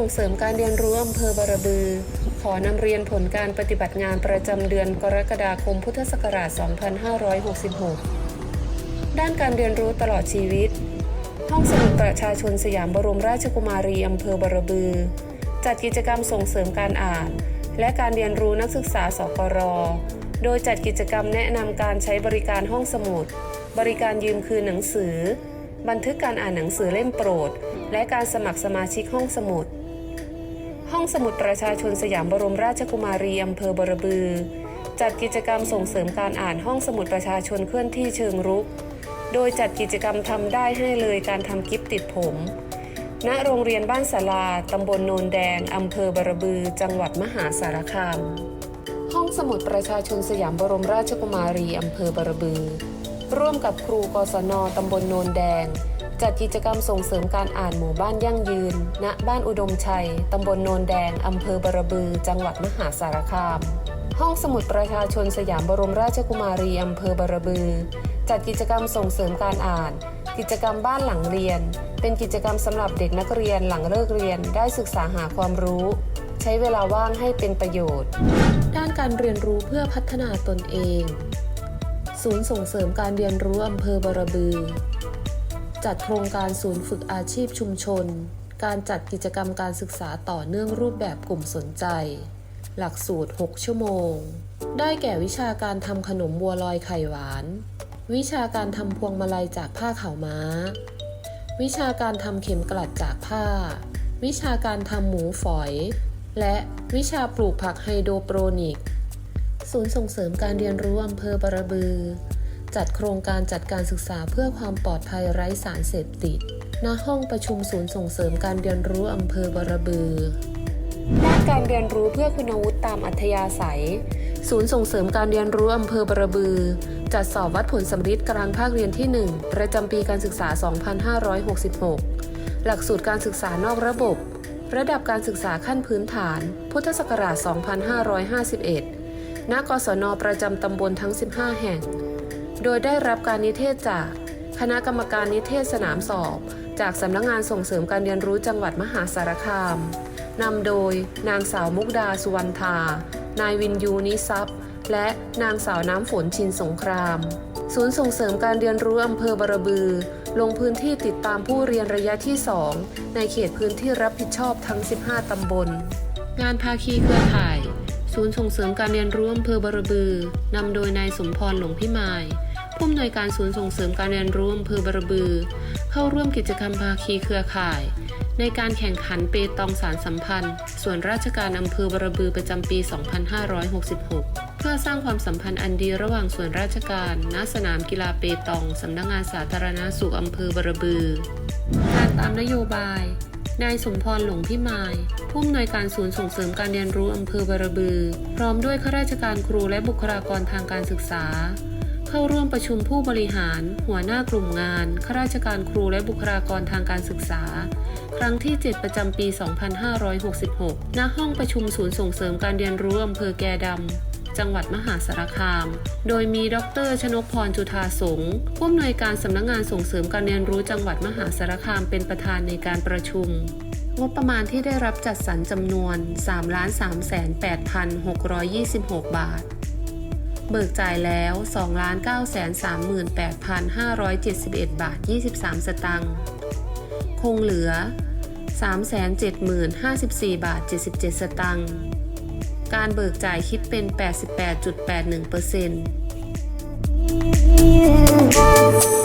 ส่งเสริมการเรียนรู้อำเภอบารบือ ขอนำเรียนผลการปฏิบัติงานประจำเดือนกรกฎาคมพุทธศักราช 2566 ด้านการเรียนรู้ตลอดชีวิต ห้องสมุดประชาชนสยามบรมราชกุมารีอำเภอบารบือ จัดกิจกรรมส่งเสริมการอ่าน และการเรียนรู้นักศึกษาสกร โดยจัดกิจกรรมแนะนำการใช้บริการห้องสมุด บริการยืมคืนหนังสือ บันทึกการอ่านหนังสือเล่มโปรดและการสมัครสมาชิกห้องสมุด ห้องสมุดประชาชนสยามบรมราชกุมารีอำเภอบรบือ จัดกิจกรรมส่งเสริมการอ่านห้องสมุดประชาชนเคลื่อนที่เชิงรุก โดยจัดกิจกรรมทำได้ให้เลยการทำกิฟติดผม ณ โรงเรียนบ้านสาลาตำบลโนนแดงอำเภอบรบือ จังหวัดมหาสารคาม ห้องสมุดประชาชนสยามบรมราชกุมารีอำเภอบรบือ ร่วมกับครูกศนตำบลโนนแดง จัดกิจกรรมส่งเสริมการอ่านหมู่บ้านยั่งยืน ณ บ้านอุดมชัย ตำบลโนนแดง อำเภอบรบือ จังหวัดมหาสารคาม ห้องสมุดประชาชนสยามบรมราชกุมารี อำเภอบรบือ จัดกิจกรรมส่งเสริมการอ่าน กิจกรรมบ้านหลังเรียน เป็นกิจกรรมสำหรับเด็กนักเรียนหลังเลิกเรียนได้ศึกษาหาความรู้ ใช้เวลาว่างให้เป็นประโยชน์ ด้านการเรียนรู้เพื่อพัฒนาตนเอง ศูนย์ส่งเสริมการเรียนรู้อำเภอบรบือ จัดโครงการศูนย์ฝึกอาชีพชุมชน การจัดกิจกรรมการศึกษาต่อเนื่องรูปแบบกลุ่มสนใจ หลักสูตร 6 ชั่วโมง ได้แก่วิชาการทำขนมบัวลอยไข่หวาน วิชาการทำพวงมาลัยจากผ้าขาวม้า วิชาการทำเข็มกลัดจากผ้า วิชาการทำหมูฝอย และวิชาปลูกผักไฮโดรโปรนิก ศูนย์ส่งเสริมการเรียนรู้อำเภอบารบือ จัดโครงการจัดการศึกษาเพื่อความปลอดภัยไร้สารเสพติด ณ ห้องประชุมศูนย์ส่งเสริมการเรียนรู้อำเภอบารบือ ด้านการเรียนรู้เพื่อคุณวุฒิตามอัธยาศัย ศูนย์ส่งเสริมการเรียนรู้อำเภอบารบือ จัดสอบวัดผลสำริดกลางภาคเรียนที่ 1 ประจำปีการศึกษา 2566 หลักสูตรการศึกษานอกระบบ ระดับการศึกษาขั้นพื้นฐาน พุทธศักราช 2551 ณ กศนประจำตำบลทั้ง 15 แห่ง โดยได้รับการนิเทศจาก คณะกรรมการนิเทศสนามสอบ จากสำนักงานส่งเสริมการเรียนรู้จังหวัดมหาสารคามนำโดยนางสาวมุกดาสุวรรณธา นายวินยูนิซับและนางสาวน้ำฝนชินสงคราม ศูนย์ส่งเสริมการเรียนรู้อำเภอบรบือ ลงพื้นที่ติดตามผู้เรียนระยะที่ 2 ในเขตพื้นที่รับผิดชอบทั้ง 15 ตำบล งานภาคีเครือข่าย ศูนย์ส่งเสริมการเรียนรู้อำเภอบรบือ นำโดยนายสมพรหลวงพิมาย ผู้อำนวยการศูนย์ส่งเสริมการเรียนรู้อำเภอบารบือ เข้าร่วมกิจกรรมภาคีเครือข่าย ในการแข่งขันเปตองสารสัมพันธ์ ส่วนราชการอำเภอบารบือประจำปี 2566 เพื่อสร้างความสัมพันธ์อันดีระหว่างส่วนราชการณสนามกีฬาเปตองสำนักงานสาธารณสุขอำเภอบารบือ การตามนโยบายนายสมพรหลงพิมายผู้อำนวยการศูนย์ส่งเสริมการเรียนรู้อำเภอบารบือ พร้อมด้วยข้าราชการครูและบุคลากรทางการศึกษา เข้าร่วมประชุมผู้บริหาร หัวหน้ากลุ่มงานข้าราชการครูและบุคลากรทางการศึกษา ครั้งที่ 7 ประจำปี 2566 ณ ห้องประชุมศูนย์ส่งเสริมการเรียนรู้อำเภอแกดำ จังหวัดมหาสารคาม โดยมีดร ชนกพรจุธาสงผู้อำนวยการสำนักงงานส่งเสริมการเรียนรู้จังหวัดมหาสารคามเป็นประธานในการประชุมงบประมาณที่ได้รับจัดสรรจำนวน 3 3 8 6 2 6 บาท เบิกจ่ายแล้ว 2,938,571 บาท 23 สตังค์คงเหลือ 370,054 บาท 77 สตังค์การเบิกจ่ายคิดเป็น 88.81%